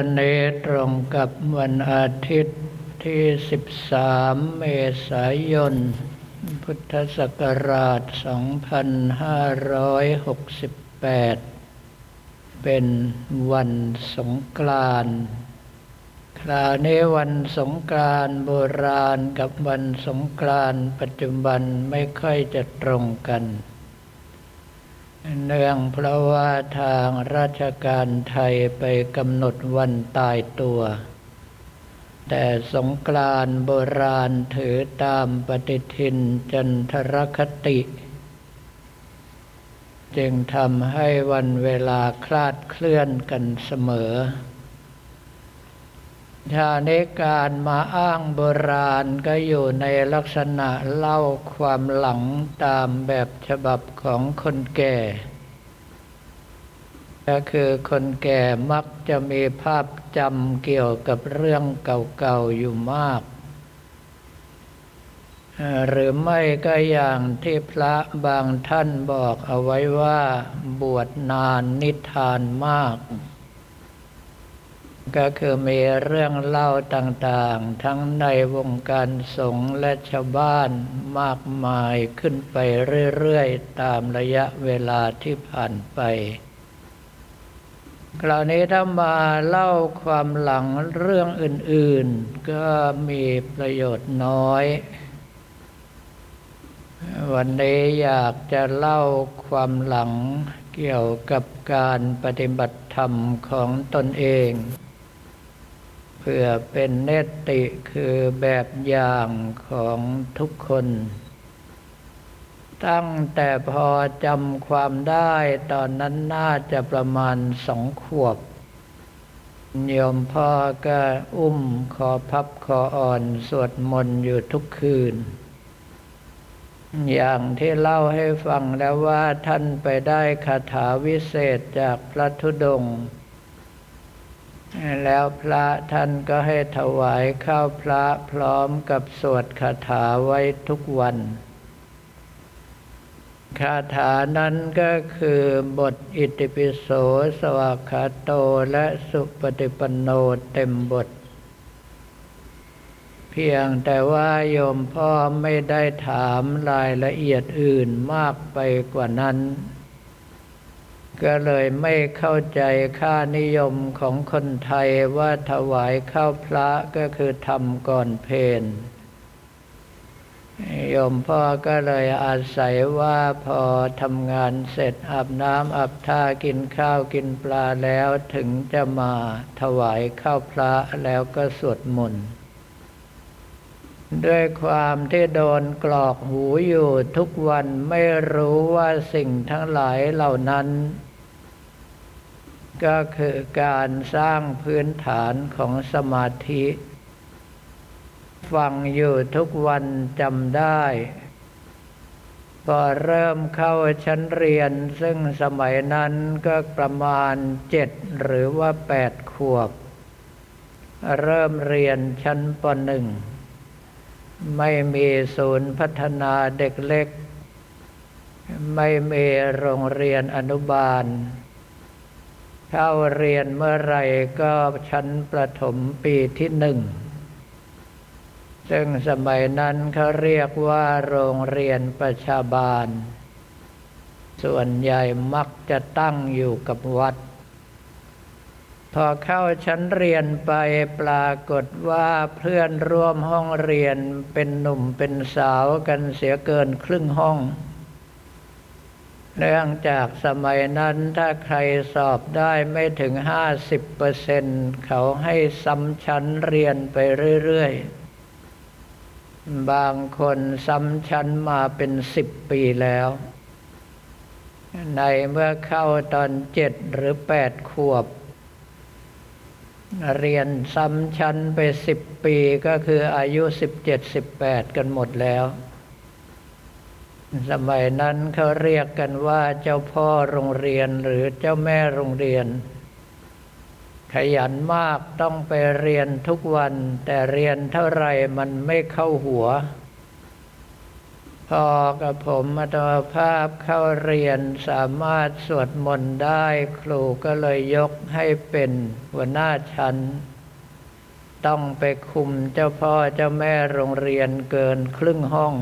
วันนี้ตรงกับวันอาทิตย์ที่ 13 เมษายน พุทธศักราช 2568 เป็นวันสงกรานต์คราวนี้วันสงกรานต์โบราณกับวันสงกรานต์ปัจจุบันไม่ค่อยจะตรงกัน เนื่องเพราะว่าทางราชการไทยไปกำหนดวันตายตัว แต่สงกรานโบราณถือตามปฏิทินจันทรคติ จึงทำให้วันเวลาคลาดเคลื่อนกันเสมอ ชาในการมาอ้างโบราณก็อยู่ในลักษณะเล่าความหลังตามแบบฉบับของคนแก่ ก็คือคนแก่มักจะมีภาพจำเกี่ยวกับเรื่องเก่าๆอยู่มาก หรือไม่ก็อย่างที่พระบางท่านบอกเอาไว้ว่าบวชนานนิทานมาก ก็คือมีเรื่องเล่าต่างๆ ทั้งในวงการสงฆ์และชาวบ้านมากมายขึ้นไปเรื่อยๆ ตามระยะเวลาที่ผ่านไป คราวนี้ถ้ามาเล่าความหลังเรื่องอื่นๆ ก็มีประโยชน์น้อย วันนี้อยากจะเล่าความหลังเกี่ยวกับการปฏิบัติธรรมของตนเอง พื่อเป็นเนติคือแบบอย่างของทุกคน ตั้งแต่พอจำความได้ตอนนั้นน่าจะประมาณสองขวบโยมพ่อก็อุ้มคอพับคออ่อนสวดมนต์อยู่ทุกคืน อย่างที่เล่าให้ฟังแล้วว่าท่านไปได้คาถาวิเศษจากพระธุดงค์ แล้วพระท่านก็ให้ถวายข้าวพระพร้อมกับสวดคาถาไว้ทุกวันคาถานั้นก็คือบทอิติปิโสสวากขาโตและสุปฏิปันโนเต็มบท เพียงแต่ว่าโยมพ่อไม่ได้ถามรายละเอียดอื่นมากไปกว่านั้น ก็เลยไม่เข้าใจค่านิยมของคนไทยว่าถวายข้าวพระก็คือทำก่อนเพนโยมพ่อก็เลยอาศัยว่าพอทำงานเสร็จอาบน้ำอาบท่ากินข้าวกินปลาแล้วถึงจะมาถวายข้าวพระแล้วก็สวดมนต์ด้วยความที่โดนกรอกหูอยู่ทุกวันไม่รู้ว่าสิ่งทั้งหลายเหล่านั้น ก็คือการสร้างพื้นฐานของสมาธิ ฟังอยู่ทุกวันจำได้ พอเริ่มเข้าชั้นเรียน ซึ่งสมัยนั้นก็ประมาณเจ็ดหรือว่าแปดขวบ เริ่มเรียนชั้นปหนึ่ง ไม่มีศูนย์พัฒนาเด็กเล็ก ไม่มีโรงเรียนอนุบาล เข้าเรียนเมื่อไรก็ชั้นประถมปีที่หนึ่ง ซึ่งสมัยนั้นเขาเรียกว่าโรงเรียนประชาบาล ส่วนใหญ่มักจะตั้งอยู่กับวัด พอเข้าชั้นเรียนไปปรากฏว่าเพื่อนร่วมห้องเรียนเป็นหนุ่มเป็นสาวกันเสียเกินครึ่งห้อง เนื่องจากสมัยนั้นถ้าใครสอบได้ไม่ถึงห้าสิบเปอร์เซ็นเขาให้ซ้ำชั้นเรียนไปเรื่อย ๆ บางคนซ้ำชั้นมาเป็นสิบปีแล้ว ในเมื่อเข้าตอนเจ็ดหรือแปดขวบ เรียนซ้ำชั้นไปสิบปีก็คืออายุสิบเจ็ดสิบแปดกันหมดแล้ว สมัยนั้นเขาเรียกกันว่าเจ้าพ่อโรงเรียนหรือเจ้าแม่โรงเรียน ขยันมากต้องไปเรียนทุกวัน แต่เรียนเท่าไรมันไม่เข้าหัว พอกับผมอัตมภาพเข้าเรียนสามารถสวดมนต์ได้ ครูก็เลยยกให้เป็นหัวหน้าชั้น ต้องไปคุมเจ้าพ่อเจ้าแม่โรงเรียนเกินครึ่งห้อง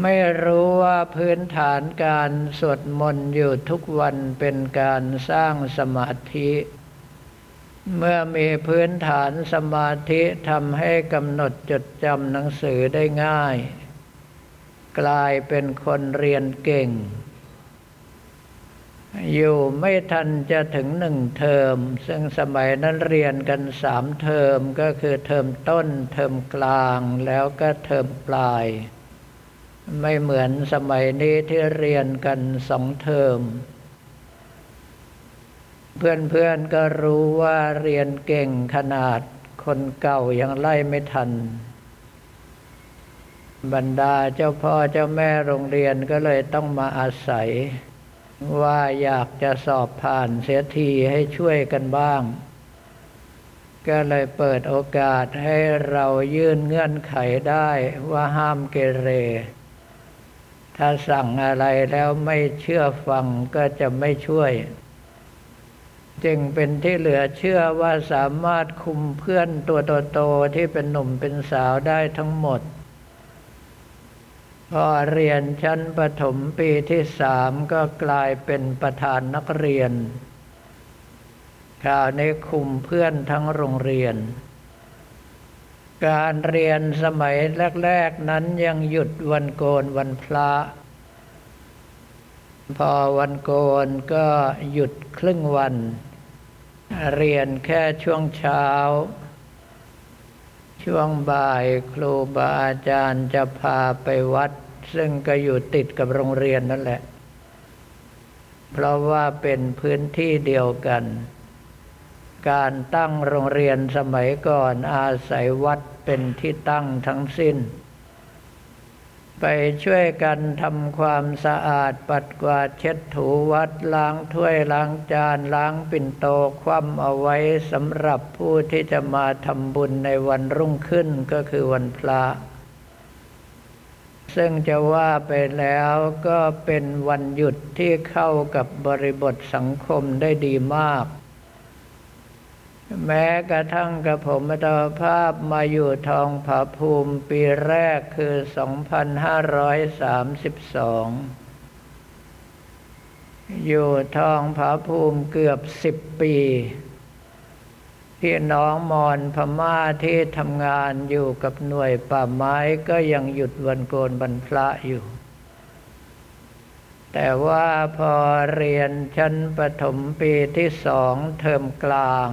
ไม่รู้ว่าพื้นฐานการสวดมนต์อยู่ทุกวันเป็นการสร้างสมาธิ เมื่อมีพื้นฐานสมาธิทำให้กำหนดจดจำหนังสือได้ง่าย กลายเป็นคนเรียนเก่ง อยู่ไม่ทันจะถึงหนึ่งเทอม ซึ่งสมัยนั้นเรียนกันสามเทอมก็คือเทอมต้น เทอมกลางแล้วก็เทอมปลาย ไม่เหมือนสมัยนี้ที่เรียนกันสองเทอม เพื่อนๆก็รู้ว่าเรียนเก่งขนาดคนเก่ายังไล่ไม่ทัน บรรดาเจ้าพ่อเจ้าแม่โรงเรียนก็เลยต้องมาอาศัย ว่าอยากจะสอบผ่านเสียทีให้ช่วยกันบ้าง ก็เลยเปิดโอกาสให้เรายื่นเงื่อนไขได้ว่าห้ามเกเร ถ้าสั่งอะไรแล้วไม่เชื่อฟังก็จะไม่ช่วย จึงเป็นที่เหลือเชื่อว่าสามารถคุมเพื่อนตัวโตๆที่เป็นหนุ่มเป็นสาวได้ทั้งหมด พอเรียนชั้นประถมปีที่สามก็กลายเป็นประธานนักเรียนคราวนี้คุมเพื่อนทั้งโรงเรียน การเรียนสมัยแรก ๆ นั้นยังหยุดวันโกนวันพระ พอวันโกนก็หยุดครึ่งวัน เรียนแค่ช่วงเช้า ช่วงบ่ายครูบาอาจารย์จะพาไปวัด ซึ่งก็อยู่ติดกับโรงเรียนนั่นแหละ เพราะว่าเป็นพื้นที่เดียวกันการตั้งโรงเรียนสมัยก่อนอาศัยวัด เป็นที่ตั้งทั้งสิ้น ไปช่วยกันทำความสะอาดปัดกวาดเช็ดถูวัดล้างถ้วยล้างจานล้างปิ่นโตคว่ำเอาไว้สำหรับผู้ที่จะมาทำบุญในวันรุ่งขึ้นก็คือวันพระซึ่งจะว่าไปแล้วก็เป็นวันหยุดที่เข้ากับบริบทสังคมได้ดีมาก แม้กระทั่งกระผมอัตภาพมาอยู่ทองผาภูมิปีแรกคือ 2532 อยู่ทองผาภูมิเกือบสิบปีพี่น้องมอนพม่าที่ทำงานอยู่กับหน่วยป่าไม้ก็ยังหยุดวันโกนบรรพระอยู่ แต่ว่าพอเรียนชั้นประถมปีที่สองเทอมกลาง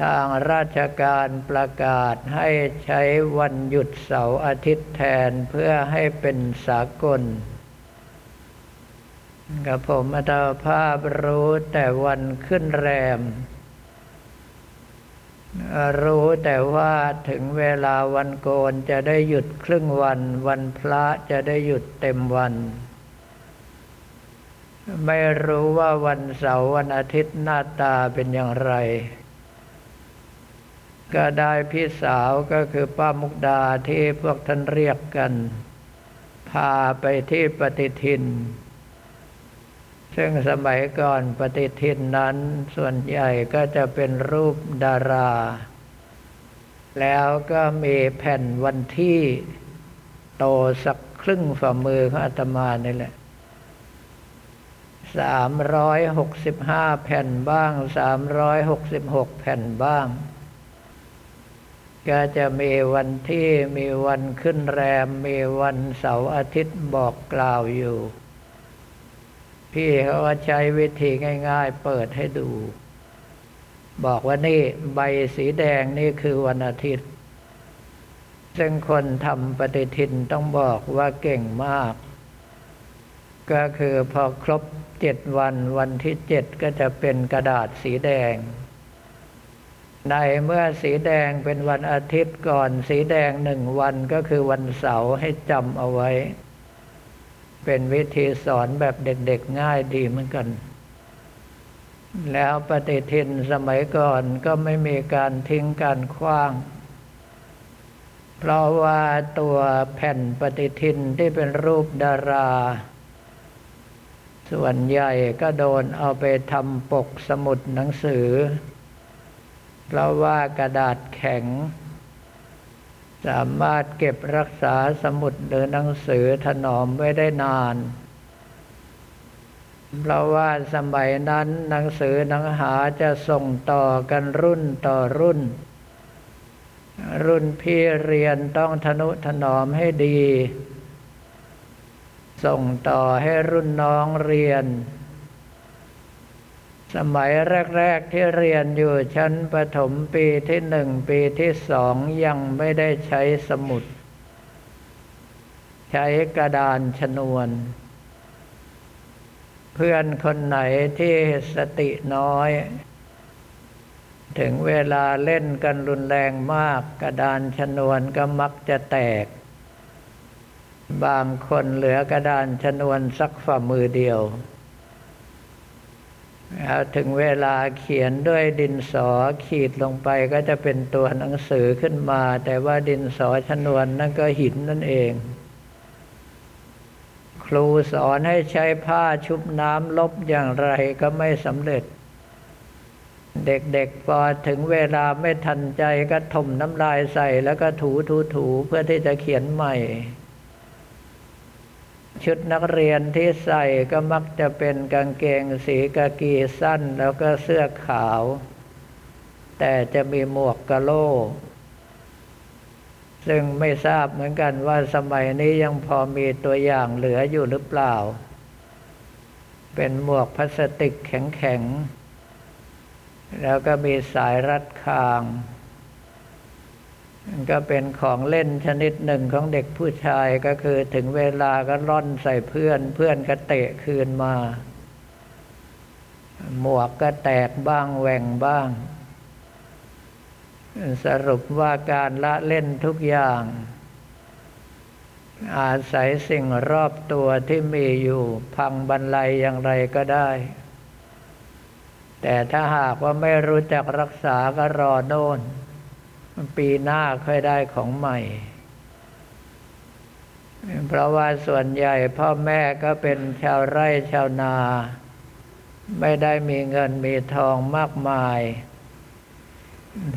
ทางราชการประกาศให้ใช้วันหยุดเสาร์อาทิตย์แทนเพื่อให้เป็นสากลกับผมอัตภาพรู้แต่วันขึ้นแรม รู้แต่ว่าถึงเวลาวันโกนจะได้หยุดครึ่งวัน วันพระจะได้หยุดเต็มวัน ไม่รู้ว่าวันเสาร์วันอาทิตย์หน้าตาเป็นอย่างไร ก็ได้พี่สาวก็คือป้ามุกดาที่พวกท่านเรียกกัน พาไปที่ปฏิทิน ซึ่งสมัยก่อนปฏิทินนั้นส่วนใหญ่ก็จะเป็นรูปดารา แล้วก็มีแผ่นวันที่โตสักครึ่งฝ่ามือของอาตมานี่แหละสามร้อยหกสิบห้าแผ่นบ้างสามร้อยหกสิบหกแผ่นบ้าง ก็จะมีวันที่มีวันขึ้นแรม มีวันเสาร์อาทิตย์บอกกล่าวอยู่ พี่เขาก็ใช้วิธีง่าย ๆ เปิดให้ดู บอกว่านี่ใบสีแดงนี่คือวันอาทิตย์ ซึ่งคนทำปฏิทินต้องบอกว่าเก่งมาก ก็คือพอครบเจ็ดวันวันที่เจ็ดก็จะเป็นกระดาษสีแดง ในเมื่อสีแดงเป็นวันอาทิตย์ก่อน สีแดงหนึ่งวันก็คือวันเสาร์ให้จำเอาไว้ เป็นวิธีสอนแบบเด็กๆง่ายดีเหมือนกัน แล้วปฏิทินสมัยก่อนก็ไม่มีการทิ้งการคว้าง เพราะว่าตัวแผ่นปฏิทินที่เป็นรูปดารา ส่วนใหญ่ก็โดนเอาไปทำปกสมุดหนังสือ เพราะว่ากระดาษแข็ง สามารถเก็บรักษาสมุดหรือหนังสือถนอมไว้ได้นาน เพราะว่าสมัยนั้นหนังสือหนังหาจะส่งต่อกันรุ่นต่อรุ่น รุ่นพี่เรียนต้องทนุถนอมให้ดี ส่งต่อให้รุ่นน้องเรียน สมัยแรก ๆ ที่เรียนอยู่ชั้นประถมปีที่หนึ่งปีที่สองยังไม่ได้ใช้สมุด ใช้กระดานชนวน เพื่อนคนไหนที่สติน้อย ถึงเวลาเล่นกันรุนแรงมากกระดานชนวนก็มักจะแตก บางคนเหลือกระดานชนวนสักฝ่ามือเดียวแล้ว ถึงเวลาเขียนด้วยดินสอขีดลงไปก็จะเป็นตัวหนังสือขึ้นมา แต่ว่าดินสอชนวนนั่นก็หินนั่นเอง ครูสอนให้ใช้ผ้าชุบน้ำลบอย่างไรก็ไม่สำเร็จ เด็กๆพอถึงเวลาไม่ทันใจก็ถมน้ำลายใส่แล้วก็ถูถูถูเพื่อที่จะเขียนใหม่ ชุดนักเรียนที่ใส่ก็มักจะเป็นกางเกงสีกากีสั้นแล้วก็เสื้อขาว แต่จะมีหมวกกะโลซึ่งไม่ทราบเหมือนกันว่าสมัยนี้ยังพอมีตัวอย่างเหลืออยู่หรือเปล่า เป็นหมวกพลาสติกแข็งๆ แล้วก็มีสายรัดคาง ก็เป็นของเล่นชนิดหนึ่งของเด็กผู้ชายก็คือถึงเวลาก็ร่อนใส่เพื่อน เพื่อนก็เตะคืนมา หมวกก็แตกบ้างแหว่งบ้าง สรุปว่าการละเล่นทุกอย่าง อาศัยสิ่งรอบตัวที่มีอยู่ พังบรรลัยอย่างไรก็ได้ แต่ถ้าหากว่าไม่รู้จักรักษาก็รอโน่น นปีหน้าค่อยได้ของใหม่ เพราะว่าส่วนใหญ่พ่อแม่ก็เป็นชาวไร่ชาวนา ไม่ได้มีเงินมีทองมากมาย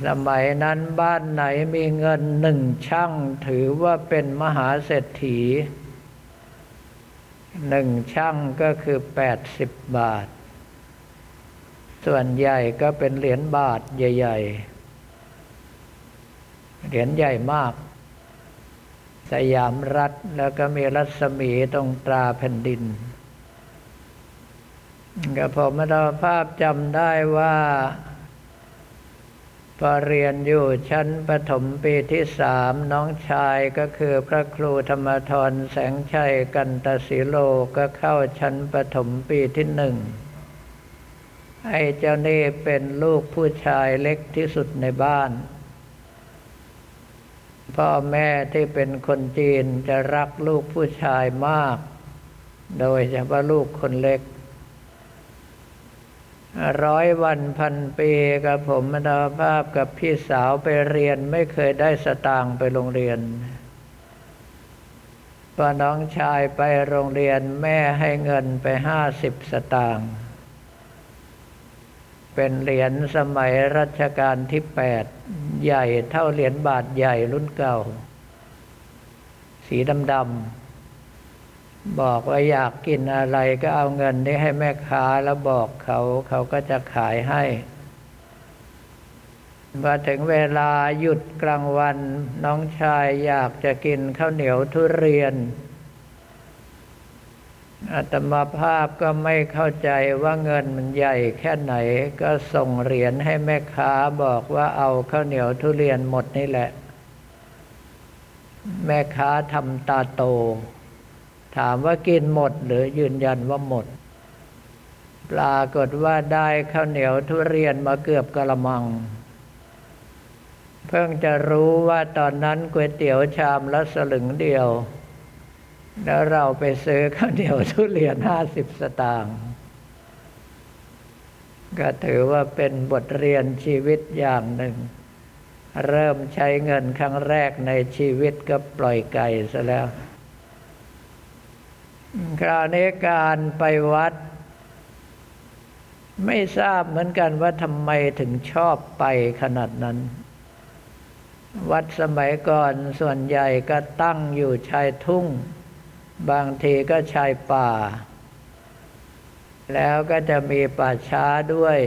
สมัยนั้นบ้านไหนมีเงินหนึ่งช่างถือว่าเป็นมหาเศรษฐีหนึ่งช่างก็คือแปดสิบบาท ส่วนใหญ่ก็เป็นเหรียญบาทใหญ่ ๆ เหรียญใหญ่มาก สยามรัฐแล้วก็มีรัศมีตรงตราแผ่นดินก็ผมมาดาภาพจำได้ว่าพอเรียนอยู่ชั้นประถมปีที่สามน้องชายก็คือพระครูธรรมทรแสงชัยกันตศิโลก็เข้าชั้นประถมปีที่หนึ่งไอ้เจ้านี่เป็นลูกผู้ชายเล็กที่สุดในบ้าน พ่อแม่ที่เป็นคนจีนจะรักลูกผู้ชายมาก โดยเฉพาะลูกคนเล็ก ร้อยวันพันปีกับผมมนาภาพกับพี่สาวไปเรียนไม่เคยได้สตางค์ไปโรงเรียนพอน้องชายไปโรงเรียนแม่ให้เงินไปห้าสิบสตางค์ เป็นเหรียญสมัยรัชกาลที่แปดใหญ่เท่าเหรียญบาทใหญ่รุ่นเก่า สีดำๆบอกว่าอยากกินอะไรก็เอาเงินนี้ให้แม่ค้าแล้วบอกเขาเขาก็จะขายให้พอถึงเวลาหยุดกลางวันน้องชายอยากจะกินข้าวเหนียวทุเรียน อาตมาภาพก็ไม่เข้าใจว่าเงินมันใหญ่แค่ไหน ก็ส่งเหรียญให้แม่ค้าบอกว่าเอาข้าวเหนียวทุเรียนหมดนี่แหละ แม่ค้าทำตาโต ถามว่ากินหมดหรือยืนยันว่าหมด ปรากฏว่าได้ข้าวเหนียวทุเรียนมาเกือบกระมัง เพิ่งจะรู้ว่าตอนนั้นก๋วยเตี๋ยวชามละสลึงเดียว แล้วเราไปซื้อข้าวเหนียวทุเรียนห้าสิบสตางค์ก็ถือว่าเป็นบทเรียนชีวิตอย่างหนึ่ง เริ่มใช้เงินครั้งแรกในชีวิตก็ปล่อยไก่ซะแล้ว คราวนี้การไปวัด ไม่ทราบเหมือนกันว่าทำไมถึงชอบไปขนาดนั้น วัดสมัยก่อนส่วนใหญ่ก็ตั้งอยู่ชายทุ่ง บางทีก็ชายป่า แล้วก็จะมีป่าช้าด้วย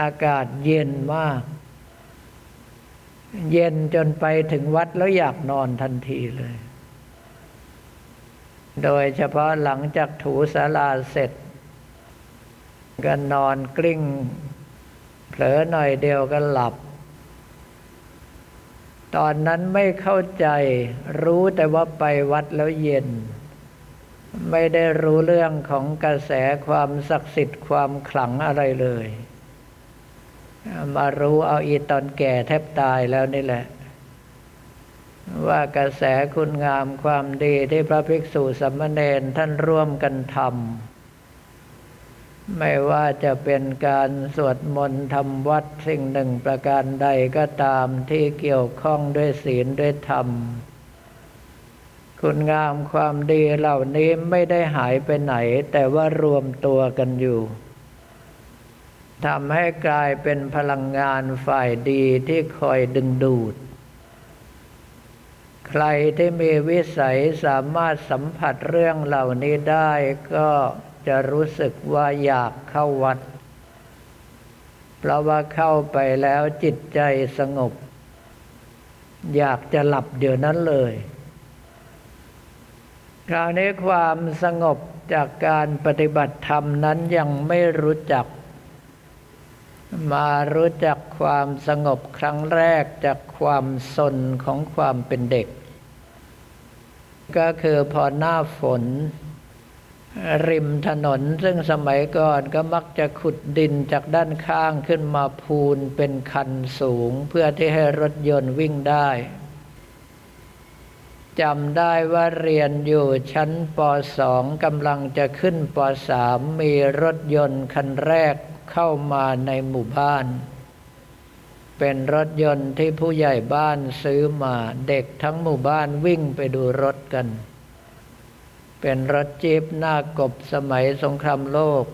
อากาศเย็นมาก เย็นจนไปถึงวัดแล้วอยากนอนทันทีเลย โดยเฉพาะหลังจากถูสาลาเสร็จ ก็นอนกลิ้ง เผลอหน่อยเดียวก็หลับ ตอนนั้นไม่เข้าใจ รู้แต่ว่าไปวัดแล้วเย็น ไม่ได้รู้เรื่องของกระแสความศักดิ์สิทธิ์ความขลังอะไรเลย มารู้เอาอีตอนแก่แทบตายแล้วนี่แหละ ว่ากระแสคุณงามความดีที่พระภิกษุสัมมเนนท่านร่วมกันทำ ไม่ว่าจะเป็นการสวดมนต์ทำวัดสิ่งหนึ่งประการใดก็ตามที่เกี่ยวข้องด้วยศีลด้วยธรรม คุณงามความดีเหล่านี้ไม่ได้หายไปไหน แต่ว่ารวมตัวกันอยู่ทำให้กลายเป็นพลังงานฝ่ายดีที่คอยดึงดูด ใครที่มีวิสัยสามารถสัมผัสเรื่องเหล่านี้ได้ก็ จะรู้สึกว่าอยากเข้าวัด เพราะว่าเข้าไปแล้วจิตใจสงบ อยากจะหลับเดี๋ยวนั้นเลย คราวนี้ความสงบจากการปฏิบัติธรรมนั้นยังไม่รู้จัก มารู้จักความสงบครั้งแรกจากความสนของความเป็นเด็ก ก็คือพอหน้าฝน ริมถนน ซึ่งสมัยก่อนก็มักจะขุดดินจากด้านข้างขึ้นมาพูนเป็นคันสูง เพื่อที่ให้รถยนต์วิ่งได้จำได้ว่าเรียนอยู่ชั้นป .2 กำลังจะขึ้นป .3 มีรถยนต์คันแรกเข้ามาในหมู่บ้าน เป็นรถยนต์ที่ผู้ใหญ่บ้านซื้อมาเด็กทั้งหมู่บ้านวิ่งไปดูรถกัน เป็นรถจีบหน้ากบสมัยสงครามโลก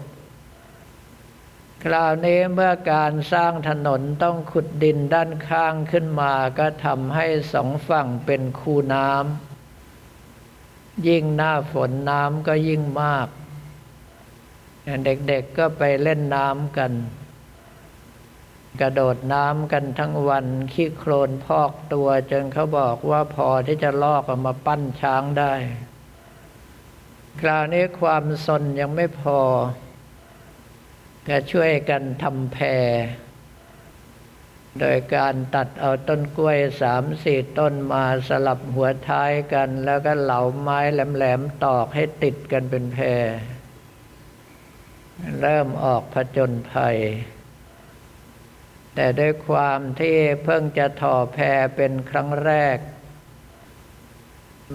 คราวนี้เมื่อการสร้างถนนต้องขุดดินด้านข้างขึ้นมาก็ทำให้สองฝั่งเป็นคูน้ำยิ่งหน้าฝนน้ำก็ยิ่งมากเด็กๆก็ไปเล่นน้ำกัน กระโดดน้ำกันทั้งวันขี้โคลนพอกตัวจนเขาบอกว่าพอที่จะลอกออกมาปั้นช้างได้ คราวนี้ความสนยังไม่พอก็ช่วยกันทำแพร โดยการตัดเอาต้นกล้วยสามสี่ต้นมาสลับหัวท้ายกัน แล้วก็เหลาไม้แหลมๆตอกให้ติดกันเป็นแพร เริ่มออกผจญภัย แต่ด้วยความที่เพิ่งจะถ่อแพรเป็นครั้งแรก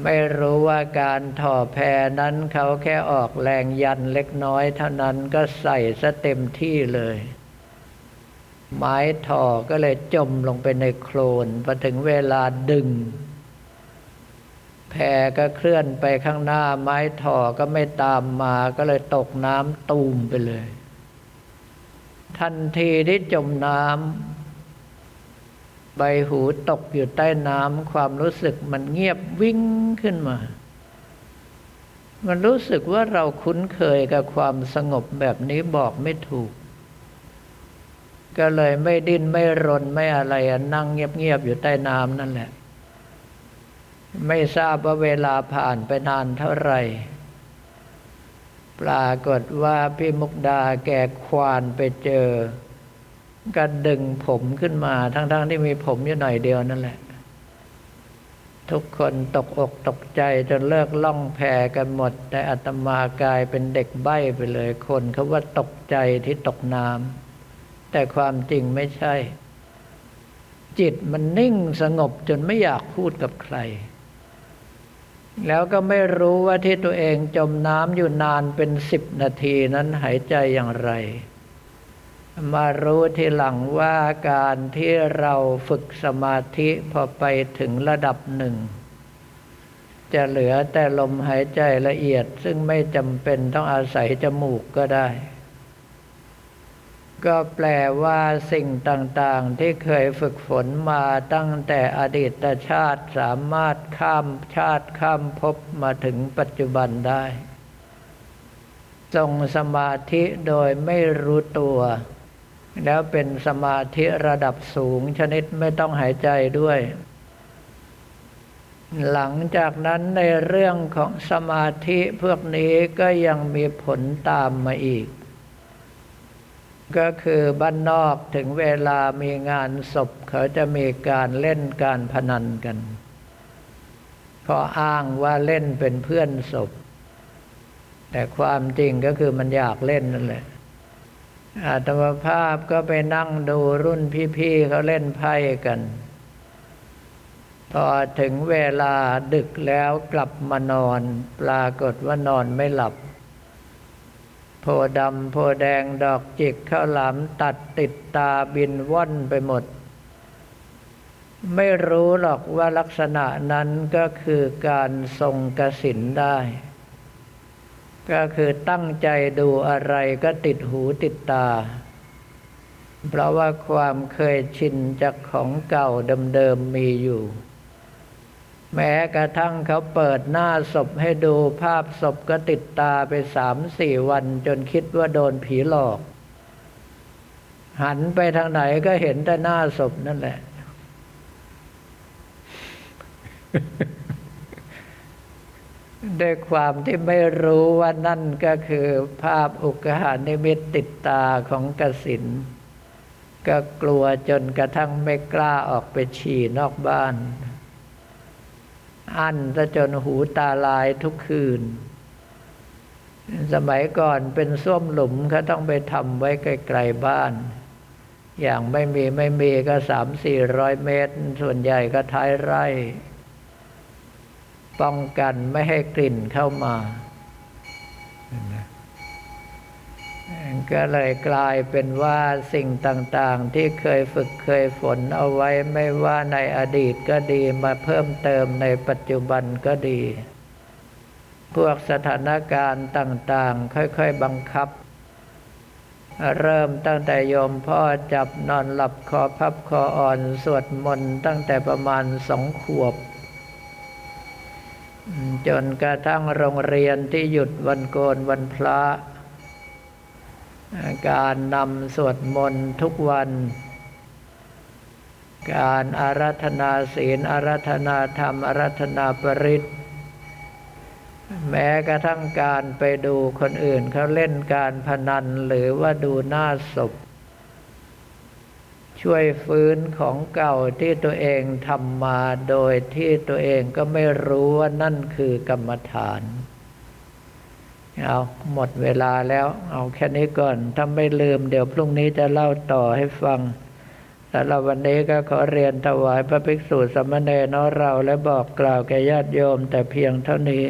ไม่รู้ว่าการถ่อแพนั้นเขาแค่ออกแรงยันเล็กน้อยเท่านั้นก็ใส่ซะเต็มที่เลย ไม้ถ่อก็เลยจมลงไปในโคลนพอถึงเวลาดึง แพก็เคลื่อนไปข้างหน้าไม้ถ่อก็ไม่ตามมาก็เลยตกน้ำตูมไปเลย ทันทีที่จมน้ำ ใบหูตกอยู่ใต้น้ำความรู้สึกมันเงียบวิ่งขึ้นมา มันรู้สึกว่าเราคุ้นเคยกับความสงบแบบนี้บอกไม่ถูก ก็เลยไม่ดิ้นไม่รนไม่อะไรนั่งเงียบๆอยู่ใต้น้ำนั่นแหละ ไม่ทราบว่าเวลาผ่านไปนานเท่าไหร่ปรากฏว่าพี่มุกดาแกควานไปเจอ ก็ดึงผมขึ้นมาทั้งๆทที่มีผมอยู่หน่อยเดียวนั่นแหละ ทุกคนตกอกตกใจจนเลิกล่องแพกันหมด แต่อัตมากลายเป็นเด็กใบ้ไปเลย คนเขาว่าตกใจที่ตกน้ำแต่ความจริงไม่ใช่ จิตมันนิ่งสงบจนไม่อยากพูดกับใคร แล้วก็ไม่รู้ว่าที่ตัวเองจมน้ำอยู่นานเป็นสิบนาทีนั้นหายใจอย่างไร มารู้ทีหลังว่าการที่เราฝึกสมาธิพอไปถึงระดับหนึ่ง จะเหลือแต่ลมหายใจละเอียดซึ่งไม่จำเป็นต้องอาศัยจมูกก็ได้ ก็แปลว่าสิ่งต่างๆที่เคยฝึกฝนมาตั้งแต่อดีตชาติสามารถข้ามชาติข้ามภพมาถึงปัจจุบันได้ทรงสมาธิโดยไม่รู้ตัว แล้วเป็นสมาธิระดับสูงชนิดไม่ต้องหายใจด้วย หลังจากนั้นในเรื่องของสมาธิพวกนี้ก็ยังมีผลตามมาอีก ก็คือบ้านนอกถึงเวลามีงานศพเขาจะมีการเล่นการพนันกันพราะอ้างว่าเล่นเป็นเพื่อนศพ แต่ความจริงก็คือมันอยากเล่นนั่นแหละ อาตมาภาพก็ไปนั่งดูรุ่นพี่ๆเขาเล่นไพ่กัน พอถึงเวลาดึกแล้วกลับมานอน ปรากฏว่านอนไม่หลับ โพดำโพแดงดอกจิกข้าวหลามตัดติดตาบินว่อนไปหมด ไม่รู้หรอกว่าลักษณะนั้นก็คือการทรงกสินได้ ก็คือตั้งใจดูอะไรก็ติดหูติดตา เพราะว่าความเคยชินจากของเก่าเดิมๆมีอยู่ แม้กระทั่งเขาเปิดหน้าศพให้ดูภาพศพก็ติดตาไปสามสี่วันจนคิดว่าโดนผีหลอก หันไปทางไหนก็เห็นแต่หน้าศพนั่นแหละ ด้วยความที่ไม่รู้ว่านั่นก็คือภาพอุกหานิมิตติดตาของกสินก็กลัวจนกระทั่งไม่กล้าออกไปฉี่นอกบ้าน อั้นซะจนหูตาลายทุกคืน สมัยก่อนเป็นส้วมหลุมเขาต้องไปทำไว้ไกลๆบ้าน อย่างไม่มีไม่มีก็สามสี่ร้อยเมตร ส่วนใหญ่ก็ท้ายไร่ ป้องกันไม่ให้กลิ่นเข้ามาก็เลยกลายเป็นว่าสิ่งต่างๆ ที่เคยฝึกเคยฝนเอาไว้ไม่ว่าในอดีตก็ดีมาเพิ่มเติมในปัจจุบันก็ดี พวกสถานการณ์ต่างๆ ค่อยๆบังคับ เริ่มตั้งแต่โยมพ่อจับนอนหลับคอพับคออ่อนสวดมนต์ตั้งแต่ประมาณสองขวบ จนกระทั่งโรงเรียนที่หยุดวันโกนวันพระ การนำสวดมนต์ทุกวัน การอารัธนาศีลอารัธนาธรรมอารัธนาปริตแม้กระทั่งการไปดูคนอื่นเขาเล่นการพนันหรือว่าดูหน้าศพ ช่วยฟื้นของเก่าที่ตัวเองทำมาโดยที่ตัวเองก็ไม่รู้ว่านั่นคือกรรมฐาน เอาหมดเวลาแล้ว เอาแค่นี้ก่อน ถ้าไม่ลืมเดี๋ยวพรุ่งนี้จะเล่าต่อให้ฟังสำหรับวันนี้ก็ขอเรียนถวายพระภิกษุสมณเณรเราและบอกกล่าวแก่ญาติโยมแต่เพียงเท่านี้